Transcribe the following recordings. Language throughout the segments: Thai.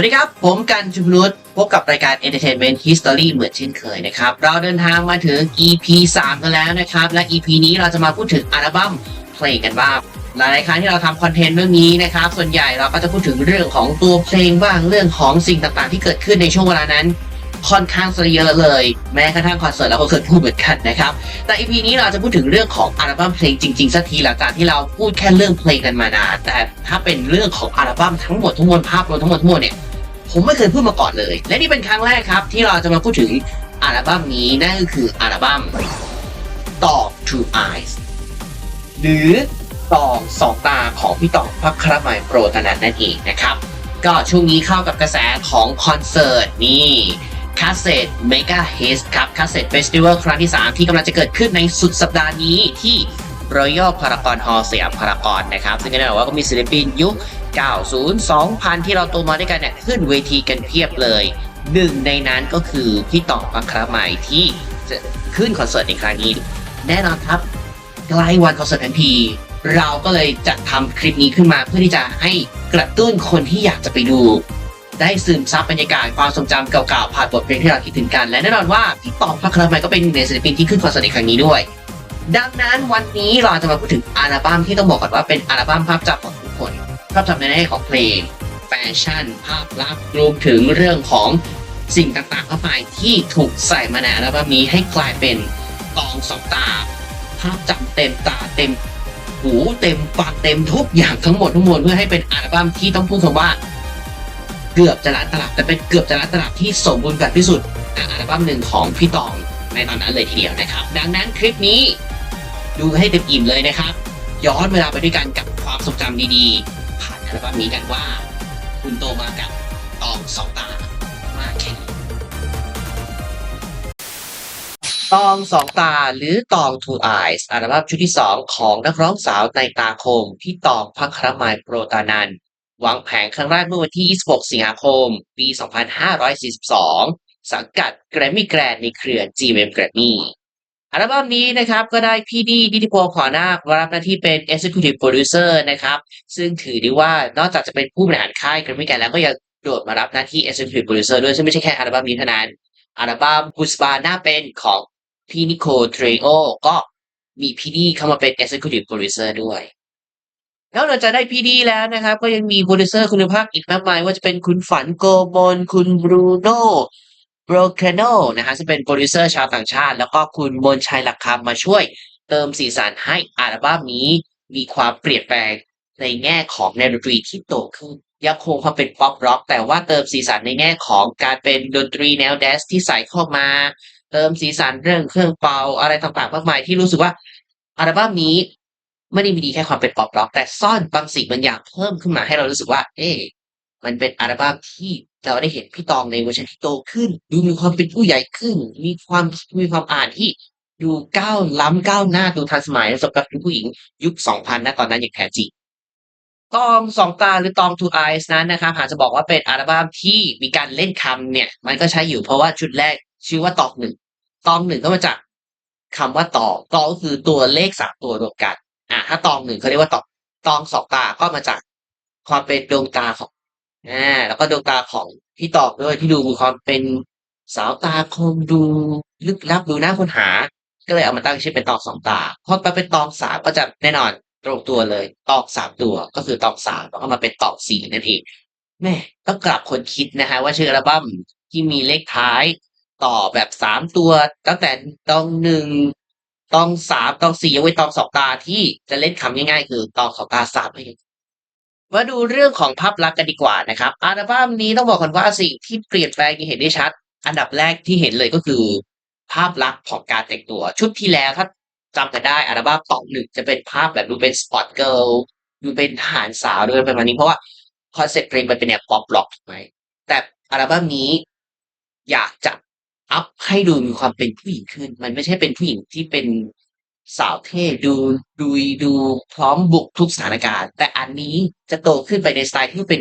สวัสดีครับ ผมกันจุพนุษพบกับรายการ Entertainment History เหมือนเช่นเคยนะครับ เราเดินทางมาถึง EP 3 กันแล้วนะครับ และ EP นี้เราจะมาพูดถึงอัลบั้มเพลงกันบ้าง หลายๆครั้งที่เราทำคอนเทนต์เรื่องนี้นะครับ ส่วนใหญ่เราก็จะพูดถึงเรื่องของตัวเพลงบ้างเรื่องของสิ่งต่างๆ ที่เกิดขึ้นในช่วงเวลานั้น ค่อนข้างเยอะเลย แม้กระทั่งคอนเสิร์ตเราก็เคยพูดเหมือนกันนะครับ แต่ EP นี้เราจะพูดถึงเรื่องของอัลบั้มเพลงจริงๆสักทีหลังจากที่เราพูดแค่เรื่องเพลงกันมานานแต่ถ้าเป็นเรื่องของอัลบั้มทั้งหมดทั้งมวลภาพรวมทั้งหมดทั้งมวลเนี่ย ผมไม่เคยพูดมาก่อนเลย และนี่เป็นครั้งแรกครับ ที่เราจะมาพูดถึงอัลบั้มนี้นั่นก็คืออัลบั้มต่อ Two Eyes หรือตองสองตาของพี่ตองพัครมัยโปรตนันนั่นเองนะครับ ก็ช่วงนี้เข้ากับกระแสของคอนเสิร์ตนี่คาเซ็ตเมกาเฮสครับคาเซ็ตเฟสติวัลครั้งที่ 3 ที่กำลังจะเกิดขึ้นในสุดสัปดาห์นี้ที่ Royal Paragon Hall สยามพารากอนนะครับ ซึ่งก็แน่นอนว่าก็มีศิลปินยุค 90 2000 ที่เราโตมาด้วยกันเนี่ยขึ้นเวทีกันเพียบเลยหนึ่งในนั้นก็คือพี่ต่องอัครมัยที่จะขึ้นคอนเสิร์ตในครั้งนี้แน่นอนครับใกล้วันคอนเสิร์ตทันทีเราก็เลยจัดทำคลิปนี้ขึ้นมาเพื่อที่จะให้กระตุ้นคนที่อยากจะไปดู ได้ซึมซับบรรยากาศความทรงจำเก่าๆผ่านบทเพลงที่เราคิดถึงกัน และแน่นอนว่าพี่ต่องพัครมัยก็เป็นหนึ่งในศิลปินที่ขึ้นคอนเสิร์ตในครั้งนี้ด้วย ดังนั้นวันนี้เราจะมาพูดถึงอัลบั้มที่ต้องบอกก่อนว่าเป็นอัลบั้มภาพจำของ ภาพจำในแง่ของเพลง แฟชั่น ภาพลักษณ์รวมถึงเรื่องของสิ่งต่างๆเข้าไปที่ถูกใส่มาในอัลบั้มนี้ให้กลายเป็นตองสองตา ภาพจำเต็มตาเต็มหูเต็มปากเต็มทุกอย่างทั้งหมดทั้งมวลเพื่อให้เป็นอัลบั้มที่ต้องพูดคำว่า เกือบจะล้านตลับแต่เป็นเกือบจะล้านตลับที่สมบูรณ์แบบที่สุดอัลบั้มหนึ่งของพี่ตองในตอนนั้นเลยทีเดียวนะครับ ดังนั้นคลิปนี้ดูให้เต็มอิ่มเลยนะครับ ย้อนเวลาไปด้วยกันกับความทรงจำดีๆ ผ่านอัลบั้มนี้กันว่าคุณโตมากับตองสองตา มากแค่ไหนตองสองตาหรือตอง Two Eyes อัลบั้มชุดที่สองของนักร้องสาวในตาคม พี่ตองพัครมัยโปรตานันวางแผงครั้งแรกเมื่อวันที่ 26 สิงหาคม ปี 2542 สังกัดแกรมมี่แกรนในเครือ GMM Grammy อัลบั้มนี้นะครับก็ได้พี่ดีนิติพงศ์ขอนาครับหน้าที่เป็น Executive Producer นะครับ ซึ่งถือได้ว่านอกจากจะเป็นผู้บริหารค่าย Grammy แกรนแล้วก็ยังโดดมารับหน้าที่ Executive Producer ด้วย ซึ่งไม่ใช่แค่อัลบั้มนี้เท่านั้น อัลบั้มกุสบาหน้าเป็นของพี่นิโคเทรโอก็มีพี่ดีเข้ามาเป็น Executive Producer ด้วยนอกจากจะได้พี่ดีแล้วนะครับ ก็ยังมีโปรดิวเซอร์คุณภาพอีกมากมาย ว่าจะเป็นคุณฝันโกมลคุณบรูโน โบรคโนนะฮะซึ่งเป็นโปรดิวเซอร์ชาวต่างชาติ แล้วก็คุณมนชัยหลักคำมาช่วยเติมสีสันให้อัลบั้มนี้มีความเปลี่ยนแปลงในแง่ของแนวดนตรีที่โตขึ้นยังคงความเป็นป๊อปร็อกแต่ว่าเติมสีสันในแง่ของการเป็นดนตรีแนวแดนซ์ที่ใส่เข้ามา เติมสีสันเรื่องเครื่องเป่าอะไรต่างๆมากมายที่รู้สึกว่าอัลบั้มนี้ไม่ได้มีดีแค่ความเป็นป๊อปร็อกแต่ซ่อนบางสิ่งบางอย่างเพิ่มขึ้นมาให้เรารู้สึกว่า เอ๊ะมันเป็นอัลบั้มที่ เราได้เห็นพี่ตองในเวอร์ชันที่โตขึ้น ดูมีความเป็นผู้ใหญ่ขึ้น มีความมีความอ่านที่ดูก้าวล้ำก้าวหน้าดูทันสมัยสำหรับผู้หญิงยุค 2000นะตอนนั้นอย่างแท้จริงตองสองตาหรือตอง two eyes นั้นนะครับหากจะบอกว่าเป็นอัลบั้มที่มีการเล่นคำเนี่ย มันก็ใช้อยู่เพราะว่าชุดแรกชื่อว่าตองหนึ่งตองหนึ่งก็มาจากคำว่าตองตองก็คือตัวเลขสามตัวรวมกันอ่าถ้าตองหนึ่งเขาเรียกว่าตองตองสองตาก็มาจากความเป็นดวงตาของ อ่าแล้วก็ดวงตาของพี่ตอบด้วยที่ดูมีความเป็นสาวตาคมดูลึกลับดูน่าค้นหา ก็เลยเอามาตั้งชื่อเป็นตองสองตาพอไปเป็นตองสามก็จะแน่นอนตรงตัวเลยตองสามตัวก็คือตองสามแล้วก็มาเป็นตองสี่นั่นเองแม่ต้องกลับคนคิดนะฮะว่าชื่ออัลบั้มที่มีเลขท้ายต่อแบบสามตัวตั้งแต่ตองหนึ่งตองสามตองสี่เอาไว้ตองสองตาที่จะเล่นคำง่ายๆ คือตองสองตาสามนั่นเอง มาดูเรื่องของภาพลักษณ์กันดีกว่านะครับอัลบั้มนี้ต้องบอกก่อนว่าสิ่งที่เปลี่ยนแปลงที่เห็นได้ชัด อันดับแรกที่เห็นเลยก็คือ ภาพลักษณ์ของการแต่งตัว ชุดที่แล้วถ้าจำกันได้อัลบั้มต่อหนึ่งจะเป็นภาพแบบดูเป็นสปอร์ตเกิลดูเป็นทหารสาวด้วยประมาณนี้เพราะว่าคอนเซ็ปต์เพลงมันเป็นแนวป๊อปร็อกถูกไหมแต่อัลบั้มนี้อยากจะอัพให้ดูมีความเป็นผู้หญิงขึ้น มันไม่ใช่เป็นผู้หญิงที่เป็น สาวเท่ดูดูดูพร้อมบุกทุกสถานการณ์ แต่อันนี้จะโตขึ้นไปในสไตล์ที่เป็น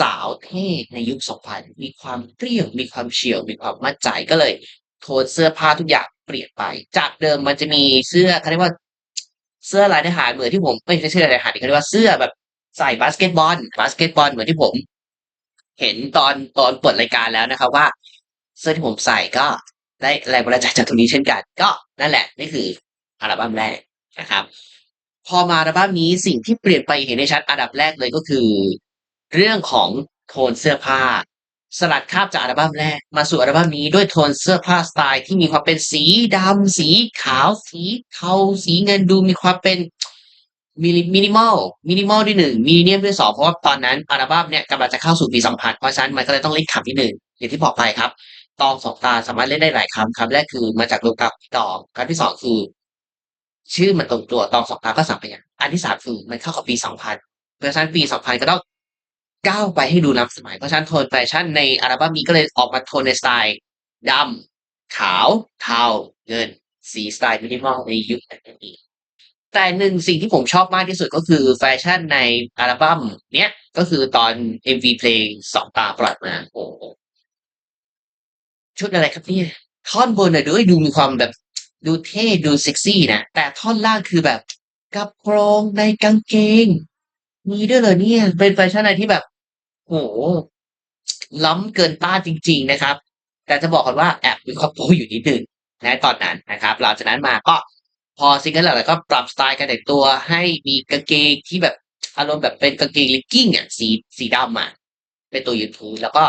สาวเท่ในยุค 2000 มีความเปรี้ยวมีความเฉียว มีความมั่นใจก็เลย โทนเสื้อผ้าทุกอย่างเปลี่ยนไป จากเดิมมันจะมีเสื้อเขาเรียกว่าเสื้อลายทหารเหมือนที่ผมไม่ใช่เสื้อลายทหารเขาเรียกว่าเสื้อแบบใส่บาสเกตบอลบาสเกตบอลเหมือนที่ผม เห็นตอนตอนเปิดรายการแล้วนะครับว่า เสื้อที่ผมใส่ก็ได้แรงบันดาลใจจากตรงนี้เช่นกัน ก็นั่นแหละนี่คือ อัลบั้มแรกนะครับ พอมาอัลบั้มนี้สิ่งที่เปลี่ยนไปเห็นได้ชัดอันดับแรกเลยก็คือ เรื่องของโทนเสื้อผ้า สลัดคาบจากอัลบั้มแรก มาสู่อัลบั้มนี้ด้วยโทนเสื้อผ้าสไตล์ที่มีความเป็นสีดำสีขาวสีเทาสีเงินดูมีความเป็นมินิมินิมอลมินิมอลที่หนึ่งมินิเนียมที่สองเพราะว่าตอนนั้นอัลบั้มเนี่ยกำลังจะเข้าสู่ปีสองพันเพราะฉะนั้นมันก็เลยต้องเล่นคำที่หนึ่งอย่างที่บอกไปครับ ตองสองตาสามารถเล่นได้หลายคำคำแรกคือมาจากรวมกับตองคำที่สองคือ ชื่อมันตรงตัวตองสองตาก็สามพยางอันที่สามคือมันเข้ากับปีสองพันเพราะฉะนั้นปีสองพันก็ต้องก้าวไปให้ดูล้ำสมัย เพราะฉะนั้นโทนแฟชั่นในอัลบั้มนี้ก็เลยออกมาโทนในสไตล์ดำขาวเทาเงิน สีสไตล์มินิมอลในยุคนี้แต่หนึ่งสิ่งที่ผมชอบมากที่สุดก็คือแฟชั่นในอัลบั้มเนี้ยก็คือตอน MV เพลงสองตาปล่อยมาโอ้ชุดอะไรครับเนี่ยท่อนบนน่ะดูดูมีความแบบ ดูเท่ดูเซ็กซี่นะ แต่ท่อนล่างคือแบบกระโปรงในกางเกง มีด้วยเหรอเนี่ย เป็นแฟชั่นอะไรที่แบบโอ้โหล้ำเกินต้านจริง ๆนะครับ แต่จะบอกกันว่าแอบมีความโป๊อยู่นิดนึงนะตอนนั้นนะครับ หลังจากนั้นมาก็พอซิงเกิลหลังๆก็ปรับสไตล์การแต่งตัวให้มีกางเกงที่แบบอารมณ์แบบเป็นกางเกงลิกกิ้งอะสีสีดำอะเป็นตัวยืนพื้นแล้วก็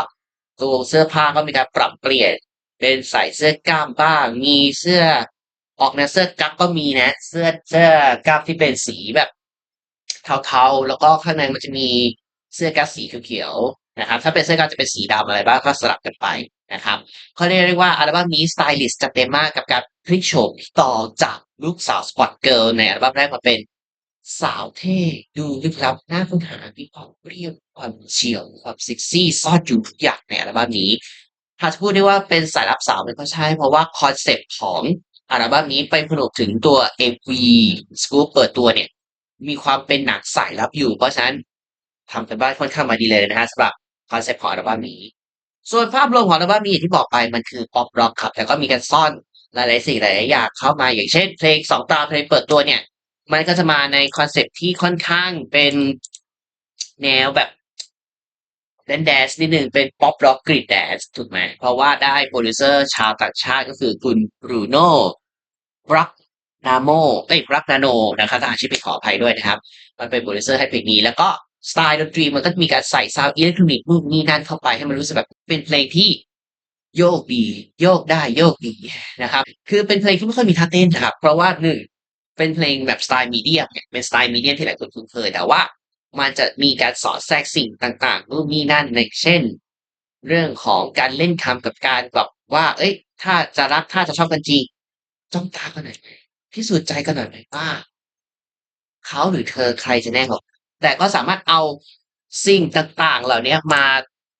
ตัวเสื้อผ้าก็มีการปรับเปลี่ยนเป็นใส่เสื้อกล้ามบ้าง มีเสื้อ ออกแนวเสื้อกั๊กก็มีนะ เสื้อเสื้อกล้าที่เป็นสีแบบเทาๆ แล้วก็ข้างในมันจะมีเสื้อกั๊กสีเขียวๆนะครับ ถ้าเป็นเสื้อกั๊กจะเป็นสีดำอะไรบ้างก็สลับกันไปนะครับเขาเรียกว่าอัลบั้มนี้สไตลิสต์จัดเต็มมากกับการพลิกโฉมต่อจากลูกสาวสปอตเกิลในอัลบั้มแรกมาเป็นสาวเท่ดูลึกลับน่าค้นหามีความเปรี้ยวความเฉียวความเซ็กซี่ซ่อนอยู่ทุกอย่างในอัลบั้มนี้ถ้าจะพูดได้ว่าเป็นสายลับสาวมันก็ใช่เพราะว่าคอนเซปต์ของ อัลบั้มนี้ไปผนวกถึงตัว MV สกู๊ปเปิดตัวเนี่ย มีความเป็นหนังสายลับอยู่ เพราะฉะนั้นทำกันบ้านค่อนข้างมาดีเลยนะฮะสำหรับคอนเซปต์ของอัลบั้มนี้ ส่วนภาพรวมของอัลบั้มนี้ที่บอกไปมันคือป๊อปร็อกครับแต่ก็มีการซ่อนหลายๆสิ่งหลายๆอย่างเข้ามาอย่างเช่น เพลงสองตาเพลงเปิดตัวเนี่ย มันก็จะมาในคอนเซปต์ที่ค่อนข้างเป็นแนวแบบ แดนแดนซ์นิดหนึ่งเป็นป๊อปร็อกกรีดแดนซ์ถูกไหม เพราะว่าได้โปรดิวเซอร์ชาวต่างชาติก็คือคุณบรูโน่บรักนาโมเอ้ยบรักนาโนนะครับถ้าอาชื่อผิขออภัยด้วยนะครับ มันเป็นโปรดิวเซอร์ให้เพลงนี้ แล้วก็สไตล์ดนตรีมันก็มีการใส่ซาวด์อิเล็กทรอนิกส์นู่นนี่นั่นเข้าไปให้มันรู้สึกแบบเป็นเพลงที่โยกดีโยกได้โยกดีนะครับ คือเป็นเพลงที่ไม่ค่อยมีท่าเต้นนะครับ เพราะว่าหนึ่งเป็นเพลงแบบสไตล์มีเดียมเนี่ยเป็นสไตล์มีเดียมที่หลายคนคุ้นเคยแต่ว่า มันจะมีการสอดแทรกสิ่งต่างๆนู่นนี่นั่นในเช่น เรื่องของการเล่นคำกับการแบบว่า เอ้ย ถ้าจะรักถ้าจะชอบกันจริงจ้องตากันหน่อยพิสูจน์ใจกันหน่อยว่าเขาหรือเธอใครจะแน่กว่าแต่ก็สามารถเอาสิ่งต่างๆ เหล่านี้มา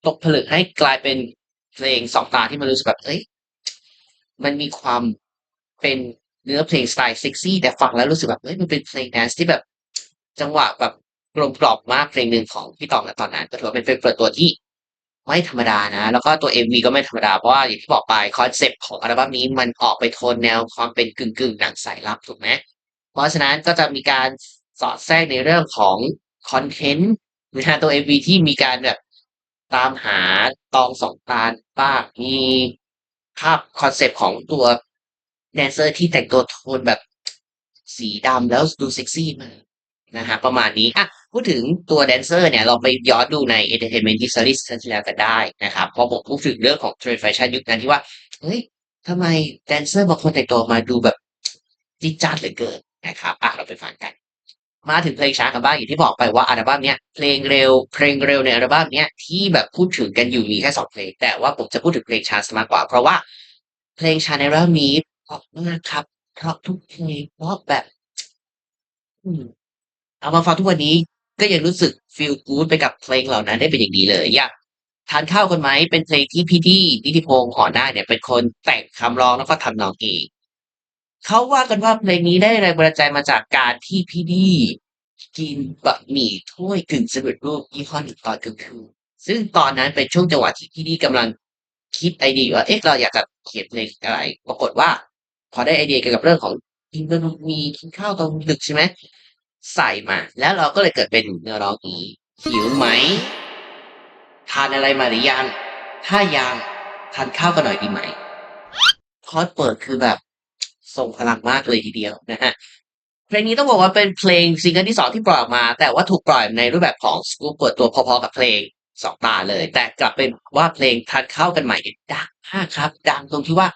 ตกผลึกให้กลายเป็นเพลงสองตาที่มันรู้สึกแบบเอ้ยมันมีความเป็นเนื้อเพลงสไตล์เซ็กซี่แต่ฟังแล้วรู้สึกแบบเฮ้ยมันเป็นเพลงแดนซ์ที่แบบ จังหวะแบบ กลมกล่อมมากเพลงหนึ่งของพี่ตองในตอนนั้นก็ถือว่าเป็นเพลงเปิดตัวที่ไม่ธรรมดานะ แล้วก็ตัว MV ก็ไม่ธรรมดา เพราะว่าอย่างที่บอกไปคอนเซปต์ของอัลบั้มนี้มันออกไปโทนแนวความเป็นกึ่งกึ่งหนังสายลับถูกไหมเพราะฉะนั้นก็จะมีการสอดแทรกในเรื่องของคอนเทนต์นะฮะตัว MV ที่มีการแบบตามหาตองสองตาบ้างมีภาพคอนเซปต์ของตัวแดนเซอร์ที่แต่งตัวโทนแบบสีดำแล้วดูเซ็กซี่มากนะฮะประมาณนี้อะ พูดถึงตัวแดนเซอร์เนี่ยเราไปย้อนดูใน Entertainment History ครั้งที่แล้วกันได้นะครับเพราะผมพูดถึงเรื่องของเทรนด์แฟชั่นยุคนั้นที่ว่าเฮ้ยทำไมแดนเซอร์บางคนแต่งตัวมาดูแบบจิจ้าดเหลือเกินนะครับอะเราไปฟังกัน มาถึงเพลงช้ากันบ้างอย่างที่บอกไปว่าอัลบั้มเนี้ยเพลงเร็วเพลงเร็วในอัลบั้มเนี้ยที่แบบพูดถึงกันอยู่มีแค่สองเพลง แต่ว่าผมจะพูดถึงเพลงช้ามากกว่า เพราะว่าเพลงช้าในอัลบั้มนี้เพราะมากครับเพราะทุกเพลงเพราะแบบ อืมเอามาฟังทุกวันนี้ ก็ยังรู้สึกฟีลกู๊ดไปกับเพลงเหล่านั้นได้เป็นอย่างดีเลยอย่างทานข้าวกันไหมเป็นเพลงที่พี่ดีนิติพงศ์หอหน้าเนี่ยเป็นคนแต่งคำร้องแล้วก็ทำนองเองเขาว่ากันว่าเพลงนี้ได้แรงบันดาลใจมาจากการที่พี่ดีกินบะหมี่ถ้วยกึ่งสำเร็จรูปยี่ห้อหนึ่งตอนกลางคืนซึ่งตอนนั้นเป็นช่วงจังหวะที่พี่ดีกำลังคิดไอเดียว่าเอ๊ะเราอยากจะเขียนเพลงอะไร ปรากฏว่า พอได้ไอเดียเกี่ยวกับเรื่องของกินบะหมี่กินข้าวตอนดึกใช่ไหม ใส่มา แล้วเราก็เลยเกิดเป็นเนื้อร้องนี้ หิวไหม ทานอะไรมาหรือยัง ถ้ายังทานข้าวกันหน่อยดีไหม คอร์สเปิดคือแบบส่งพลังมากเลยทีเดียวนะฮะเพลงนี้ต้องบอกว่าเป็นเพลงซิงเกิลที่สองที่ปล่อยออกมา แต่ว่าถูกปล่อยในรูปแบบของสกู๊ปเปิดตัวพอๆกับเพลงสองตาเลย แต่กลับเป็นว่าเพลงทานข้าวกันใหม่ดังมากครับ ดังตรงที่ว่า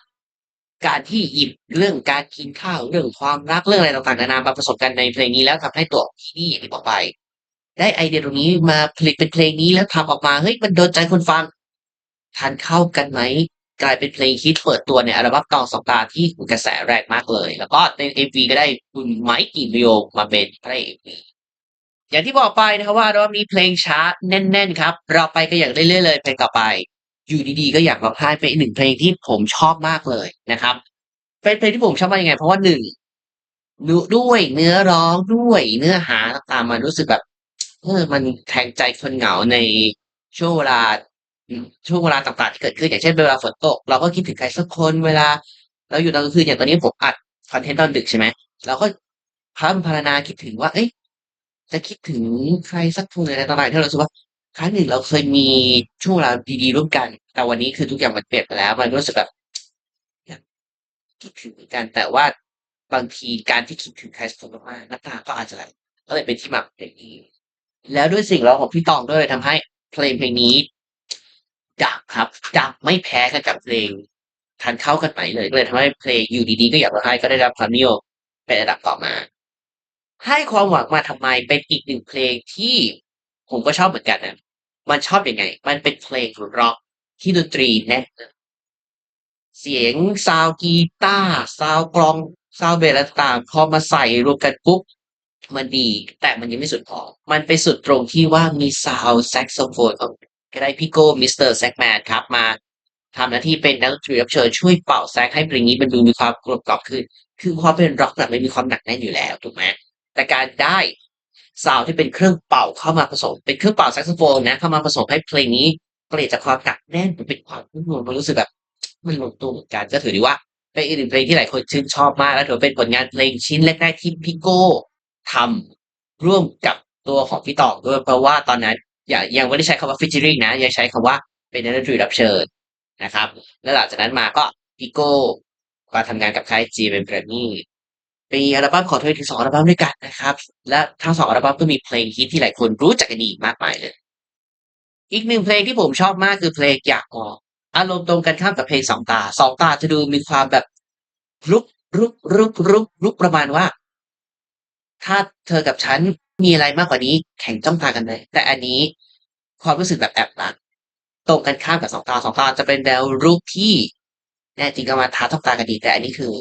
การที่หยิบเรื่องการกินข้าวเรื่องความรักเรื่องอะไรต่างๆนานามาผสมกันในเพลงนี้แล้วทำให้ตัวพี่นี่อย่างที่บอกไป ได้ไอเดียตรงนี้มาผลิตเป็นเพลงนี้แล้วทำออกมาเฮ้ยมันโดนใจคนฟังทานเข้ากันไหมกลายเป็นเพลงฮิตเปิดตัวในอัลบั้มตองสองตาที่กระแสแรงมากเลย แล้วก็ใน MV ก็ได้คุณไมค์กิมิโอมาเป็นพระเอกอย่างที่บอกไปนะครับว่าอัลบั้มนี้เพลงช้าแน่น ๆ ครับ เราไปกันอย่างเรื่อยๆเลยเพลงต่อไป อยู่ดีๆ ก็อยากร้องไห้เป็นอีกหนึ่งเพลงที่ผมชอบมากเลยนะครับ เป็นเพลงที่ผมชอบมากยังไง เพราะว่าหนึ่งด,ด้วยเนื้อร้องด้วยเนื้อหาตางๆมันรู้สึกแบบเออมันแทงใจคนเหงาในช่วงเวลาช่วงเวลาต่างๆที่เกิดขึ้นอย่างเช่นเวลาฝนตก เราก็คิดถึงใครสักคนเวลา เราอยู่ตอนกลางคืนอย่างตอนนี้ผมอัดคอนเทนต์ตอนดึกใช่ไหมเราก็พร่ำพรรณนาคิดถึงว่า เอ๊ะจะคิดถึงใครสักคนอะไรต่างๆที่เรารู้สึกว่า ครั้งหนึ่งเราเคยมีช่วงเวลาดีๆร่วมกัน แต่วันนี้คือทุกอย่างมันเปลี่ยนไปแล้ว มันรู้สึกแบบคิดถึงกัน แต่ว่าบางทีการที่คิดถึงใครสักคนมากๆน้ำตาก็อาจจะไหลก็เลยเป็นที่มาของเพลงนี้ แล้วด้วยสิ่งร้องของพี่ตองด้วยเลยทำให้เพลงเพลงนี้ดังครับดังไม่แพ้กันกับเพลงทานเข้ากันไหมเลยก็เลยทำให้เพลงอยู่ดีๆก็อยากร้องไห้ก็ได้รับความนิยมเป็นระดับต่อมา ให้ความหวังมาทำไมเป็นอีกหนึ่งเพลงที่ผมก็ชอบเหมือนกันนะ มันชอบยังไง มันเป็นเพลงร็อกที่ดนตรีแน่นเสียงซาวกีตาร์ซาวกลองซาวเบสต่างๆพอมาใส่รวมกันปุ๊บมันดี แต่มันยังไม่สุดพอ มันไปสุดตรงที่ว่ามีซาวแซกโซโฟนของก็ได้พี่โก้มิสเตอร์แซกแมนครับมาทำหน้าที่เป็นนักดนตรีรับเชิญช่วยเป่าแซกให้เพลงนี้มันดูมีความกลมกล่อมขึ้น คือความเป็นร็อกน่ะมันมีความหนักแน่นอยู่แล้วถูกไหมแต่การได้ ซาวที่เป็นเครื่องเป่าเข้ามาผสม เป็นเครื่องเป่าแซกโซโฟนนะเข้ามาผสมให้เพลงนี้เปลี่ยนจากความหนักแน่นเป็นความนุ่มนวลมันรู้สึกแบบมันลงตัวเหมือนกันก็ถือด้ว่าเป็นอีกหนึ่งเพลงที่หลายคนชื่นชอบมากและถือเป็นผลงานเพลงชิ้นแรกๆที่พี่โก้ทำร่วมกับตัวของพี่ตองด้วยเพราะว่าตอนนั้นอย่ายังไม่ได้ใช้คำว่า featuring นะ ยังใช้คำว่าเป็นนักดนตรีรับเชิญนะครับ แล้วหลังจากนั้นมาก็พี่โก้มาทำงานกับค่าย GMM Grammy มี มีอัลบั้มของเธอถึงสองอัลบั้มด้วยกันนะครับ และทั้งสองอัลบั้มก็มีเพลงฮิตที่หลายคนรู้จักกันดีมากมายเลย อีกหนึ่งเพลงที่ผมชอบมากคือเพลงอยากมองอารมณ์ตรงกันข้ามกับเพลงสองตาสองตาจะดูมีความแบบรุกรุกรุกรุกรุกประมาณว่า ถ้าเธอกับฉันมีอะไรมากกว่านี้ แข่งจ้องตากันเลย แต่อันนี้ความรู้สึกแบบแอบรักตรงกันข้ามกับสองตาสองตาจะเป็นแนวรูปที่แน่จริงก็มาท้าต้องตากันดี แต่อันนี้คือ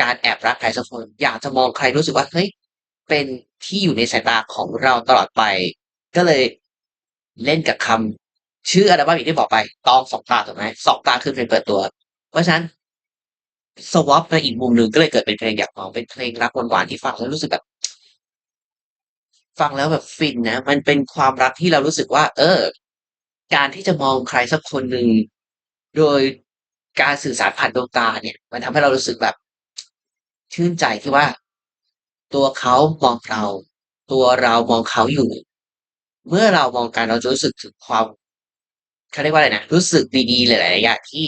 การแอบรักใครสักคน อยากจะมองใครรู้สึกว่าเฮ้ยเป็นที่อยู่ในสายตาของเราตลอดไป ก็เลยเล่นกับคำชื่ออัลบั้มอย่างที่บอกไป ตองสองตาถูกไหมสองตาคือเพลงเปิดตัว เพราะฉะนั้นสวอปในอีกมุมหนึ่งก็เลยเกิดเป็นเพลงอยากมองเป็นเพลงรักหวานๆที่ฟังแล้วรู้สึกแบบ ฟังแล้วแบบฟินนะมันเป็นความรักที่เรารู้สึกว่า เออ การที่จะมองใครสักคนหนึ่งโดยการสื่อสารผ่านดวงตาเนี่ย มันทำให้เรารู้สึกแบบ ชื่นใจที่ว่า ตัวเขามองเรา ตัวเรามองเขาอยู่ เมื่อเรามองกันเราจะรู้สึกถึงความเขาเรียกว่าอะไรนะรู้สึกดีๆหลายๆอย่างที่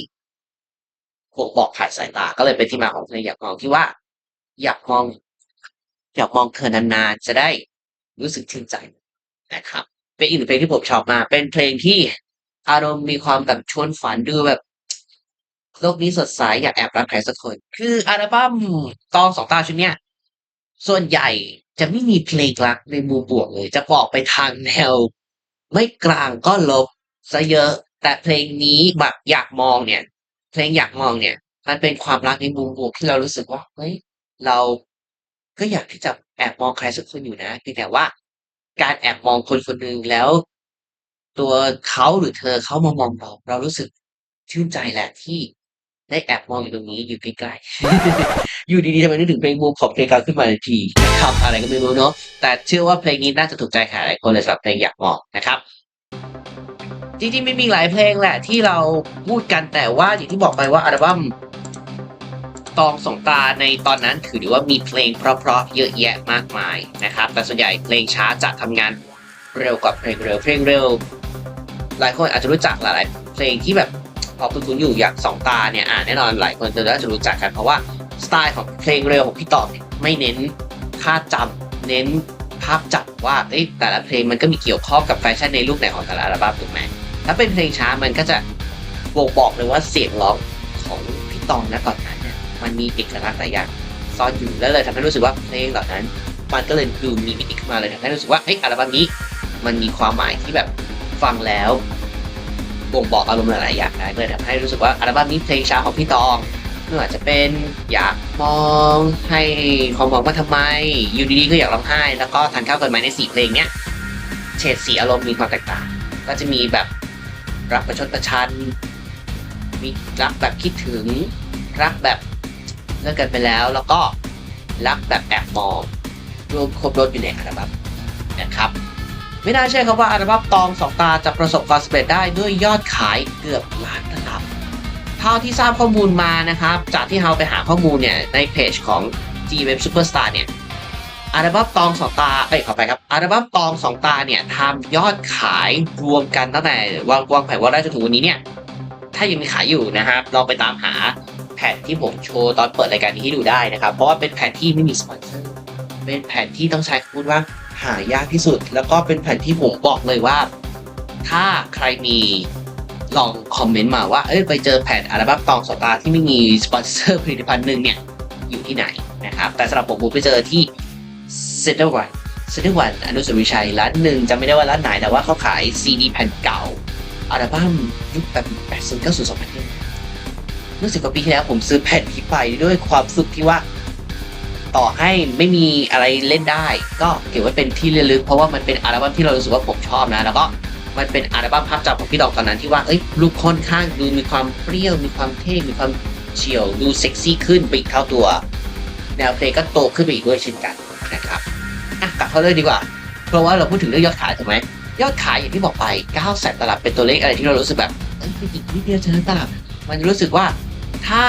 บ่งบอกผ่านสายตาก็เลยเป็นที่มาของเพลงอยากมองที่ว่า อยากมอง อยากมองเธอนานๆจะได้รู้สึกชื่นใจนะครับ เป็นอีกหนึ่งเพลงที่ผมชอบมากเป็นเพลงที่อารมณ์มีความแบบชวนฝันดูแบบ โลกนี้สดใสอยากแอบรักใครสักคน คืออัลบั้มตองสองตาชุดเนี้ยส่วนใหญ่จะไม่มีเพลงรักในมุมบวกเลย จะบอกไปทางแนวไม่กลางก็ลบซะเยอะ แต่เพลงนี้แบบอยากมองเนี่ย เพลงอยากมองเนี่ย มันเป็นความรักในมุมบวกที่เรารู้สึกว่าเฮ้ยเราก็อยากที่จะแอบมองใครสักคนอยู่นะเพียงแต่ว่า การแอบมองคนคนหนึ่งแล้ว ตัวเขาหรือเธอเขามามองเราเรารู้สึกชื่นใจแหละที่ ได้แอบมองอยู่ตรงนี้อยู่ใกล้ๆ อยู่ดีๆทำไมนึกถึงเพลงมูของเพลงกลาขึ้นมาทันทีนะครับอะไรก็ไม่รู้เนาะแต่เชื่อว่าเพลงนี้น่าจะถูกใจใครหลายคนเลยสำหรับเพลงอยากมองนะครับจริงๆไม่มีหลายเพลงแหละที่เราพูดกันแต่ว่าอย่างที่บอกไปว่าอัลบั้มตองสองตาในตอนนั้นถือว่ามีเพลงเพราะๆเยอะแยะมากมายนะครับ แต่ส่วนใหญ่เพลงช้าจะทำงานเร็วกว่าเพลงเร็วเพลงเร็ว หลายคนอาจจะรู้จักหลายๆเพลงที่แบบ พอคุ้นๆอยู่อย่างสองตาเนี่ยอ่าแน่นอนหลายคนจะน่าจะรู้จักกันเพราะว่าสไตล์ของเพลงเร็วของพี่ต่อเนี่ยไม่เน้นท่าจำเน้นภาพจับว่าเอ้แต่ละเพลงมันก็มีเกี่ยวข้องกับแฟชั่นในรูปไหนของแต่ละอัลบั้มถูกไหมถ้าเป็นเพลงช้ามันก็จะบ่งบอกเลยว่าเสียงร้องของพี่ตองนะตอนนั้นเนี่ยมันมีเอกลักษณ์หลายอย่างซ่อนอยู่แล้วเลยทำให้รู้สึกว่าเพลงเหล่านั้น มันก็เลยดูมีมิติขึ้นมาเลยทำให้รู้สึกว่าเอ้ยอัลบั้มนี้ มันมีความหมายที่แบบฟังแล้ว บ่งบอกอารมณ์หลายๆอย่างได้เลยทำให้รู้สึกว่าอัลบั้มนี้เพลงช้าของพี่ตองไม่ว่าจะเป็นอยากมองให้ความหวังว่าทำไม อยู่ดีๆก็อยากร้องไห้ แล้วก็ทานข้าวกันไหมในสี่เพลงเนี้ยเฉดสีอารมณ์มีความแตกต่าง ก็จะมีแบบรักประชดประชัน มีรักแบบคิดถึง รักแบบเลิกกันไปแล้ว แล้วก็รักแบบแอบมองรวมครบรถอยู่ในอัลบั้มนะครับ ไม่น่าเชื่อครับว่าอัลบั้มตองสองตาจะประสบความสำเร็จได้ด้วยยอดขายเกือบล้านนะครับเท่าที่ทราบข้อมูลมานะครับ จากที่เราไปหาข้อมูลเนี่ยในเพจของ G Web Superstar เนี่ยอัลบั้มตองสองตาเอ้ยขอไปครับอัลบั้มตองสองตาเนี่ยทำยอดขายรวมกันตั้งแต่วางวางแผนว่าได้จนถึงวันนี้เนี่ยถ้ายังมีขายอยู่นะครับลองไปตามหาแผ่นที่ผมโชว์ตอนเปิดรายการนี้ให้ดูได้นะครับ เพราะว่าเป็นแผ่นที่ไม่มีสปอนเซอร์เป็นแผ่นที่ต้องใช้คำพูดว่า หายากที่สุด แล้วก็เป็นแผ่นที่ผมบอกเลยว่า ถ้าใครมีลองคอมเมนต์มาว่า เอ้ยไปเจอแผ่นอัลบั้มตองสตาร์ที่ไม่มีสปอนเซอร์ผลิตภัณฑ์หนึ่งเนี่ย อยู่ที่ไหนนะครับ แต่สำหรับผมผมไปเจอที่เซ็นเตอร์วันเซ็นเตอร์วันอนุสาวรีย์ชัยร้านหนึ่งจำไม่ได้ว่าร้านไหนแต่ว่าเขาขายซีดีแผ่นเก่าอัลบั้มยุคแบบ80 90 2000เนี่ยเมื่อสิบกว่าปีที่แล้วผมซื้อแผ่นที่ไปด้วยความสุขที่ว่า ต่อให้ไม่มีอะไรเล่นได้ ก็เก็บไว้เป็นที่ระลึก เพราะว่ามันเป็นอัลบั้มที่เรารู้สึกว่าผมชอบนะ แล้วก็มันเป็นอัลบั้มภาพจำของพี่ดอกตอนนั้นที่ว่าเอ้ยลูกค่อนข้างดูมีความเปรี้ยว มีความเท่ มีความเฉียว ดูเซ็กซี่ขึ้นไปอีกเท่าตัว แนวเพลงก็โตขึ้นไปอีกด้วยเช่นกันนะครับอะกลับเข้าเรื่องดีกว่า เพราะว่าเราพูดถึงเรื่องยอดขายถูกไหมยอดขายอย่างที่บอกไป9แสนตลับเป็นตัวเลขอะไรที่เรารู้สึกแบบเอ้ยอีกนิดเดียวจะตลับมันรู้สึกว่าถ้า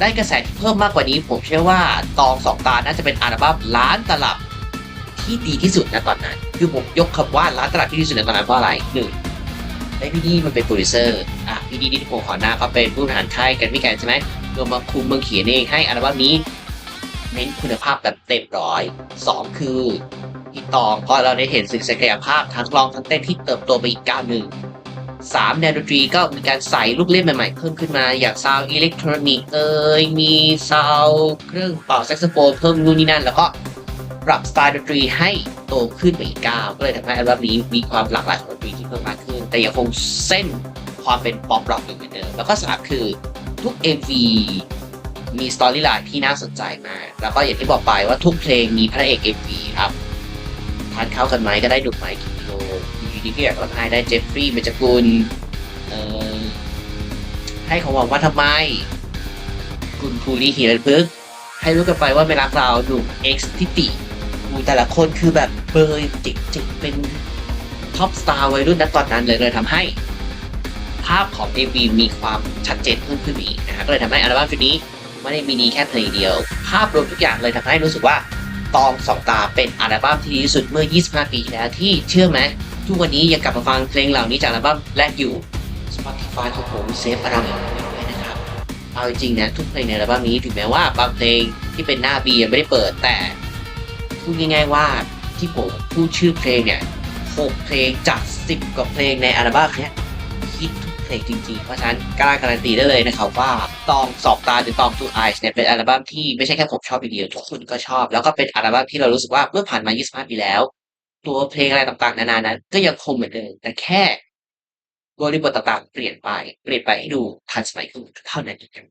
ได้กระแสที่เพิ่มมากกว่านี้ ผมเชื่อว่าตองสองตาน่าจะเป็นอัลบั้มล้านตลับที่ดีที่สุดนะตอนนั้น คือผมยกคำว่าล้านตลับที่ดีที่สุดในตอนนั้นเพราะอะไรหนึ่งได้พี่ดีมันเป็นโปรดิวเซอร์อะพี่ดีที่ผมขอหน้าเขาเป็นผู้บริหารค่ายกันพี่แกนใช่ไหมรวมมาคุมเมืองเขียนเองให้อัลบั้มนี้เน้นคุณภาพแบบเต็มร้อยสองคือพี่ตองพอเราได้เห็นสึกศักยภาพทั้งร้องทั้งเต้นที่เติบโตไปอีกก้าวหนึ่ง สามแนวดนตรีก็มีการใส่ลูกเล่นใหม่ๆ เพิ่มขึ้นมาอย่างซาวอิเล็กทรอนิกส์เอ่ยมีซาวเครื่องเป่าแซกโซโฟนเพิ่มนู่นนี่นั่น แล้วก็ปรับสไตล์ดนตรีให้โตขึ้นไปอีกก้าวก็เลยทำให้อัลบั้มนี้มีความหลากหลายของดนตรีที่เพิ่มมากขึ้น แต่ยังคงเส้นความเป็นป๊อปร็อกอยู่เหมือนเดิมแล้วก็สามคือทุก MV มีสตอรี่ไลน์ที่น่าสนใจมาก แล้วก็อย่างที่บอกไปว่าทุกเพลงมีพระเอก MV ครับทานข้าวกันไหมก็ได้ดุดไหม ดีก็อยากร้องไห้ได้เจฟฟรีย์เบญจกุลเอ่อให้เของหวังว่าทำไม คุณภูริหิรันพึกษ์ให้รู้กันไปว่าไม่รักเราหนุ่มเอ็กซ์ทิติอูแต่ละคนคือแบบเบยจิกจิกเป็นท็อปสตาร์วัยรุ่นนั้นตอนนั้นเลยเลยทำให้ ภาพของ MV มีความชัดเจนเพิ่มขึ้นอีกนะฮะก็เลยทำให้อัลบั้มชุดนี้ไม่ได้มีดีแค่เพลงเดียว ภาพรวมทุกอย่างเลยทำให้รู้สึกว่าตองสองตาเป็นอัลบั้มที่ดีที่สุดเมื่อ 25 ปีที่แล้วที่เชื่อไหม ทุกวันนี้ยังกลับมาฟังเพลงเหล่านี้จากอัลบั้มแรกอยู่ Spotify ของผมเซฟอะไรอย่างนี้ด้วยนะครับ เอาจริงนะทุกเพลงในอัลบั้มนี้ถึงแม้ว่าบางเพลงที่เป็นหน้าบียังไม่ได้เปิดแต่พูดง่ายๆว่าที่ผมพูดชื่อเพลงเนี่ยหกเพลงจากสิบกว่าเพลงในอัลบั้มเนี้ยฮิตทุกเพลงจริงๆ เพราะฉะนั้นกล้าการันตีได้เลยนะครับว่าตองสอบตาหรือตองทูไอส์เนี่ยเป็นอัลบั้มที่ไม่ใช่แค่ผมชอบอย่างเดียวทุกคนก็ชอบ แล้วก็เป็นอัลบั้มที่เรารู้สึกว่าเมื่อผ่านมา 25 ปีแล้ว ตัวเพลงอะไรต่างๆ นานานั้น ก็ยังคงเหมือนเดิมแต่แค่บริบทต่างๆ เปลี่ยนไป เปลี่ยนไปให้ดูทันสมัยขึ้นเท่านั้นเอง